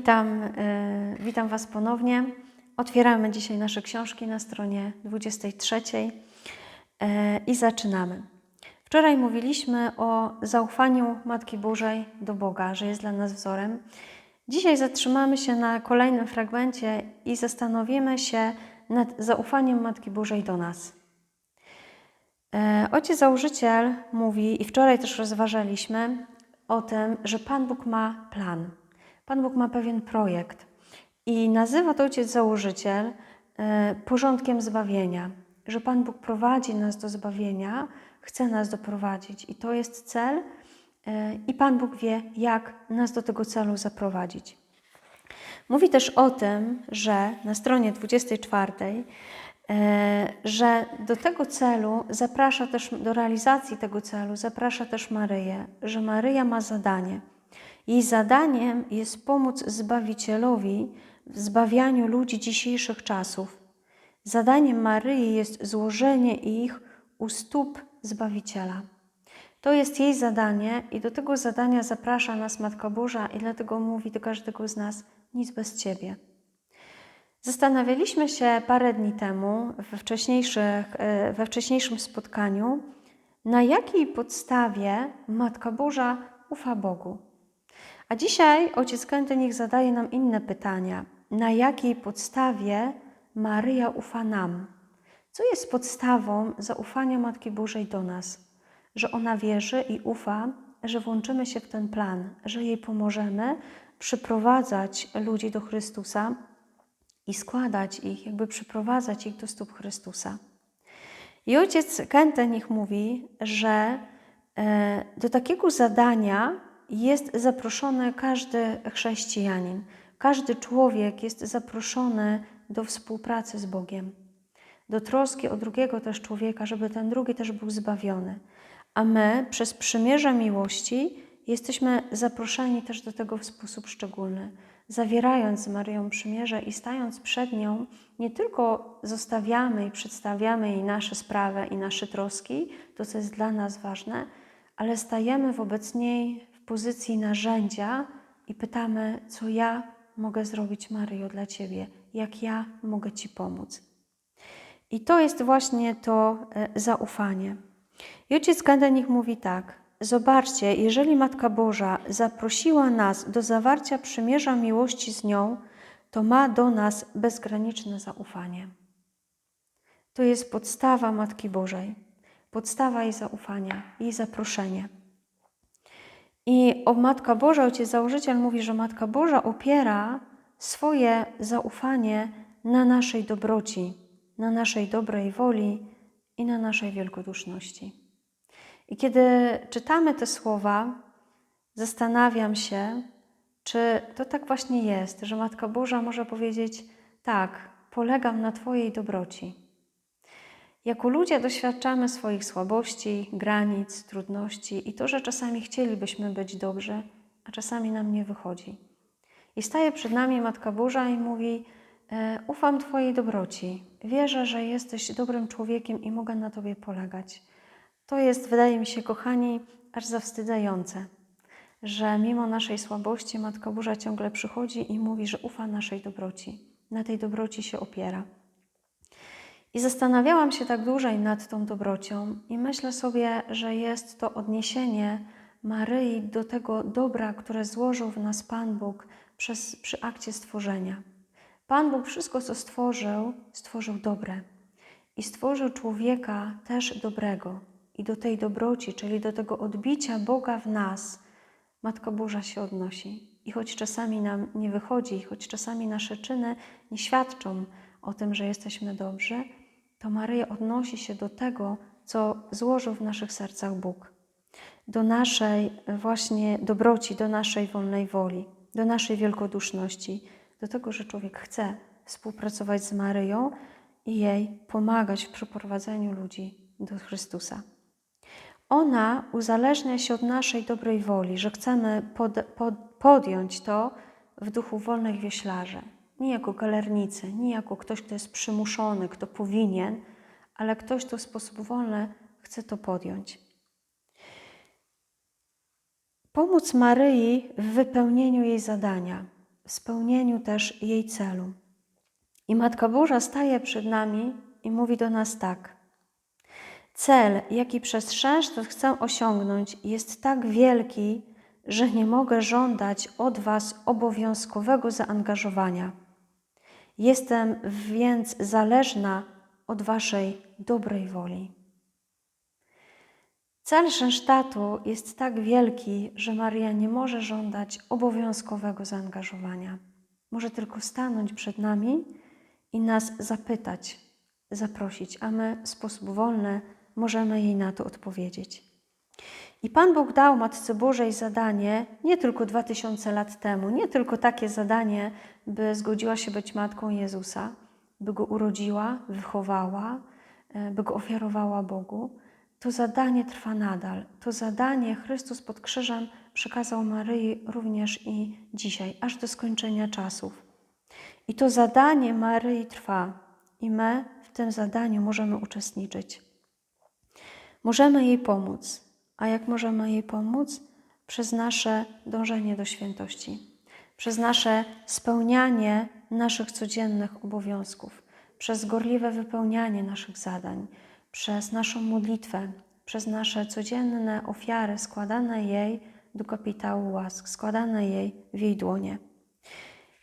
Witam, y, witam Was ponownie. Otwieramy dzisiaj nasze książki na stronie 23 y, i zaczynamy. Wczoraj mówiliśmy o zaufaniu Matki Bożej do Boga, że jest dla nas wzorem. Dzisiaj zatrzymamy się na kolejnym fragmencie i zastanowimy się nad zaufaniem Matki Bożej do nas. E, Ojciec założyciel mówi, i wczoraj też rozważaliśmy o tym, że Pan Bóg ma plan. Pan Bóg ma pewien projekt i nazywa to ojciec założyciel e, porządkiem zbawienia, że Pan Bóg prowadzi nas do zbawienia, chce nas doprowadzić i to jest cel, e, i Pan Bóg wie, jak nas do tego celu zaprowadzić. Mówi też o tym, że na stronie 24, e, że do tego celu zaprasza też, do realizacji tego celu zaprasza też Maryję, że Maryja ma zadanie. Jej zadaniem jest pomóc Zbawicielowi w zbawianiu ludzi dzisiejszych czasów. Zadaniem Maryi jest złożenie ich u stóp Zbawiciela. To jest jej zadanie i do tego zadania zaprasza nas Matka Boża i dlatego mówi do każdego z nas nic bez Ciebie. Zastanawialiśmy się parę dni temu we, wcześniejszych, e, we wcześniejszym spotkaniu, na jakiej podstawie Matka Boża ufa Bogu. A dzisiaj ojciec Kętenik zadaje nam inne pytania. Na jakiej podstawie Maryja ufa nam? Co jest podstawą zaufania Matki Bożej do nas? Że ona wierzy i ufa, że włączymy się w ten plan, że jej pomożemy przyprowadzać ludzi do Chrystusa i składać ich, jakby przyprowadzać ich do stóp Chrystusa. I ojciec Kentenich mówi, że e, do takiego zadania jest zaproszony każdy chrześcijanin. Każdy człowiek jest zaproszony do współpracy z Bogiem, do troski o drugiego też człowieka, żeby ten drugi też był zbawiony. A my przez przymierze miłości jesteśmy zaproszeni też do tego w sposób szczególny. Zawierając z Maryją przymierze i stając przed nią, nie tylko zostawiamy i przedstawiamy jej nasze sprawy i nasze troski, to co jest dla nas ważne, ale stajemy wobec niej pozycji narzędzia i pytamy, co ja mogę zrobić, Maryjo, dla Ciebie, jak ja mogę Ci pomóc. I to jest właśnie to e, zaufanie. I ojciec Kandenik mówi tak. Zobaczcie, jeżeli Matka Boża zaprosiła nas do zawarcia przymierza miłości z nią, to ma do nas bezgraniczne zaufanie. To jest podstawa Matki Bożej, podstawa jej zaufania, jej zaproszenie. I o Matka Boża, ojciec założyciel mówi, że Matka Boża opiera swoje zaufanie na naszej dobroci, na naszej dobrej woli i na naszej wielkoduszności. I kiedy czytamy te słowa, zastanawiam się, czy to tak właśnie jest, że Matka Boża może powiedzieć: Tak, polegam na Twojej dobroci. Jako ludzie doświadczamy swoich słabości, granic, trudności i to, że czasami chcielibyśmy być dobrzy, a czasami nam nie wychodzi. I staje przed nami Matka Boża i mówi: e, Ufam Twojej dobroci, wierzę, że jesteś dobrym człowiekiem i mogę na Tobie polegać. To jest, wydaje mi się, kochani, aż zawstydzające, że mimo naszej słabości Matka Boża ciągle przychodzi i mówi, że ufa naszej dobroci. Na tej dobroci się opiera. I zastanawiałam się tak dłużej nad tą dobrocią i myślę sobie, że jest to odniesienie Maryi do tego dobra, które złożył w nas Pan Bóg przez, przy akcie stworzenia. Pan Bóg wszystko, co stworzył, stworzył dobre. I stworzył człowieka też dobrego. I do tej dobroci, czyli do tego odbicia Boga w nas, Matka Boża się odnosi. I choć czasami nam nie wychodzi, choć czasami nasze czyny nie świadczą o tym, że jesteśmy dobrzy, to Maryja odnosi się do tego, co złożył w naszych sercach Bóg. Do naszej właśnie dobroci, do naszej wolnej woli, do naszej wielkoduszności, do tego, że człowiek chce współpracować z Maryją i jej pomagać w przeprowadzeniu ludzi do Chrystusa. Ona uzależnia się od naszej dobrej woli, że chcemy pod, pod, podjąć to w duchu wolnych wioślarzy. Nie jako galernicy, nie jako ktoś, kto jest przymuszony, kto powinien, ale ktoś, kto w sposób wolny chce to podjąć. Pomóc Maryi w wypełnieniu jej zadania, w spełnieniu też jej celu. I Matka Boża staje przed nami i mówi do nas tak. Cel, jaki przez chrzest chcę osiągnąć, jest tak wielki, że nie mogę żądać od Was obowiązkowego zaangażowania. Jestem więc zależna od Waszej dobrej woli. Cel Szensztatu jest tak wielki, że Maria nie może żądać obowiązkowego zaangażowania. Może tylko stanąć przed nami i nas zapytać, zaprosić, a my w sposób wolny możemy jej na to odpowiedzieć. I Pan Bóg dał Matce Bożej zadanie nie tylko dwa tysiące lat temu, nie tylko takie zadanie, by zgodziła się być matką Jezusa, by go urodziła, wychowała, e, by go ofiarowała Bogu. To zadanie trwa nadal. To zadanie Chrystus pod krzyżem przekazał Maryi również i dzisiaj, aż do skończenia czasów. I to zadanie Maryi trwa, i my w tym zadaniu możemy uczestniczyć. Możemy jej pomóc. A jak możemy jej pomóc? Przez nasze dążenie do świętości, przez nasze spełnianie naszych codziennych obowiązków, przez gorliwe wypełnianie naszych zadań, przez naszą modlitwę, przez nasze codzienne ofiary składane jej do kapitału łask, składane jej w jej dłonie.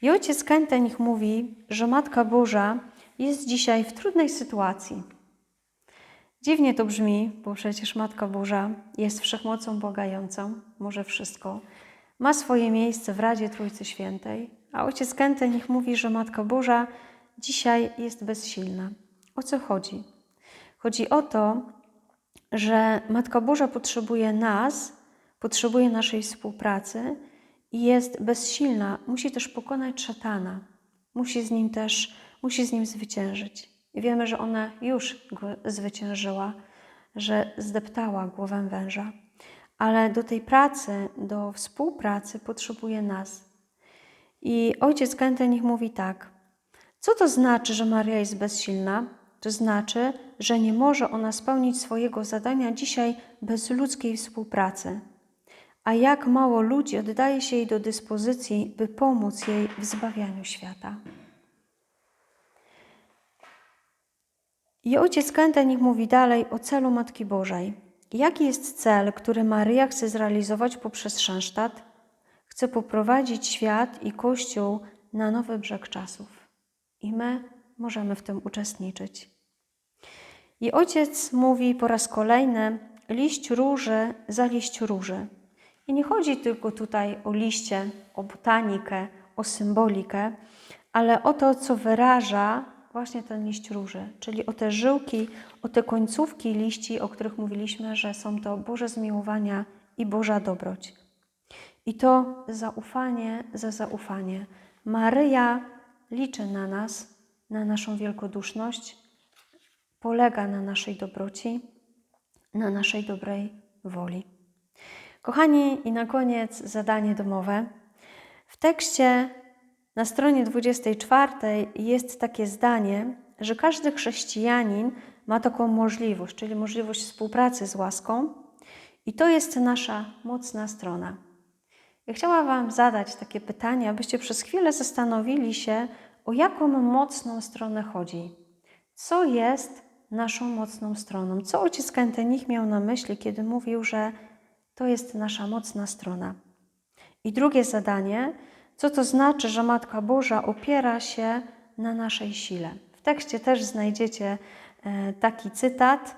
I ojciec Kentenich mówi, że Matka Boża jest dzisiaj w trudnej sytuacji Dziwnie to brzmi, bo przecież Matka Boża jest wszechmocą błagającą, może wszystko, ma swoje miejsce w Radzie Trójcy Świętej, a ojciec Kentenich mówi, że Matka Boża dzisiaj jest bezsilna. O co chodzi? Chodzi o to, że Matka Boża potrzebuje nas, potrzebuje naszej współpracy i jest bezsilna. Musi też pokonać szatana. Musi z nim też, musi z nim zwyciężyć. I wiemy, że ona już go zwyciężyła, że zdeptała głowę węża. Ale do tej pracy, do współpracy potrzebuje nas. I ojciec Kentenich mówi tak. Co to znaczy, że Maria jest bezsilna? To znaczy, że nie może ona spełnić swojego zadania dzisiaj bez ludzkiej współpracy. A jak mało ludzi oddaje się jej do dyspozycji, by pomóc jej w zbawianiu świata. I ojciec Kentenich mówi dalej o celu Matki Bożej. Jaki jest cel, który Maryja chce zrealizować poprzez Szansztat? Chce poprowadzić świat i Kościół na nowy brzeg czasów. I my możemy w tym uczestniczyć. I ojciec mówi po raz kolejny: liść róży za liść róży. I nie chodzi tylko tutaj o liście, o botanikę, o symbolikę, ale o to, co wyraża właśnie ten liść róży, czyli o te żyłki, o te końcówki liści, o których mówiliśmy, że są to Boże zmiłowania i Boża dobroć. I to zaufanie za zaufanie. Maryja liczy na nas, na naszą wielkoduszność, polega na naszej dobroci, na naszej dobrej woli. Kochani, i na koniec zadanie domowe. W tekście na stronie 24 jest takie zdanie, że każdy chrześcijanin ma taką możliwość, czyli możliwość współpracy z łaską, i to jest nasza mocna strona. Ja chciałam Wam zadać takie pytanie, abyście przez chwilę zastanowili się, o jaką mocną stronę chodzi. Co jest naszą mocną stroną? Co ojciec Kentenich miał na myśli, kiedy mówił, że to jest nasza mocna strona? I drugie zadanie co to znaczy, że Matka Boża opiera się na naszej sile? W tekście też znajdziecie e, taki cytat,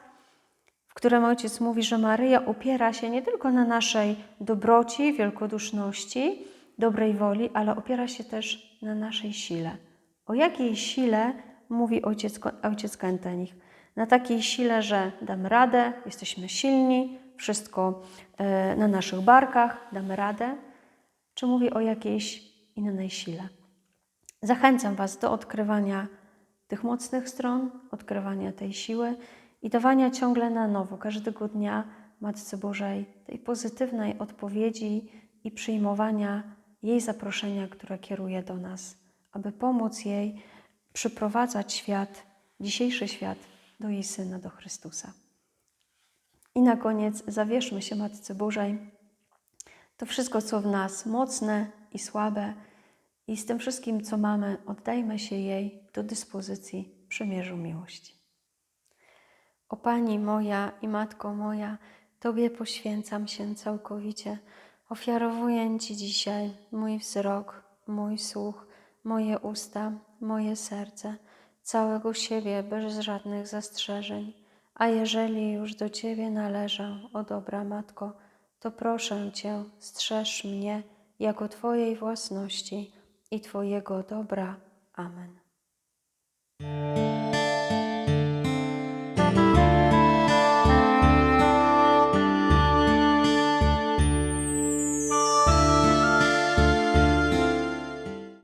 w którym ojciec mówi, że Maryja opiera się nie tylko na naszej dobroci, wielkoduszności, dobrej woli, ale opiera się też na naszej sile. O jakiej sile mówi ojciec, ojciec Kentenich? Na takiej sile, że damy radę, jesteśmy silni, wszystko e, na naszych barkach, damy radę, czy mówi o jakiejś innej sile. Zachęcam Was do odkrywania tych mocnych stron, odkrywania tej siły i dawania ciągle na nowo, każdego dnia Matce Bożej tej pozytywnej odpowiedzi i przyjmowania jej zaproszenia, które kieruje do nas, aby pomóc jej przyprowadzać świat, dzisiejszy świat do jej Syna, do Chrystusa. I na koniec zawierzmy się Matce Bożej. To wszystko, co w nas mocne i słabe, i z tym wszystkim, co mamy, oddajmy się jej do dyspozycji przymierzu miłości. O Pani moja i Matko moja, Tobie poświęcam się całkowicie. Ofiarowuję Ci dzisiaj mój wzrok, mój słuch, moje usta, moje serce, całego siebie bez żadnych zastrzeżeń. A jeżeli już do Ciebie należę, o dobra Matko, to proszę Cię, strzeż mnie jako Twojej własności i Twojego dobra. Amen.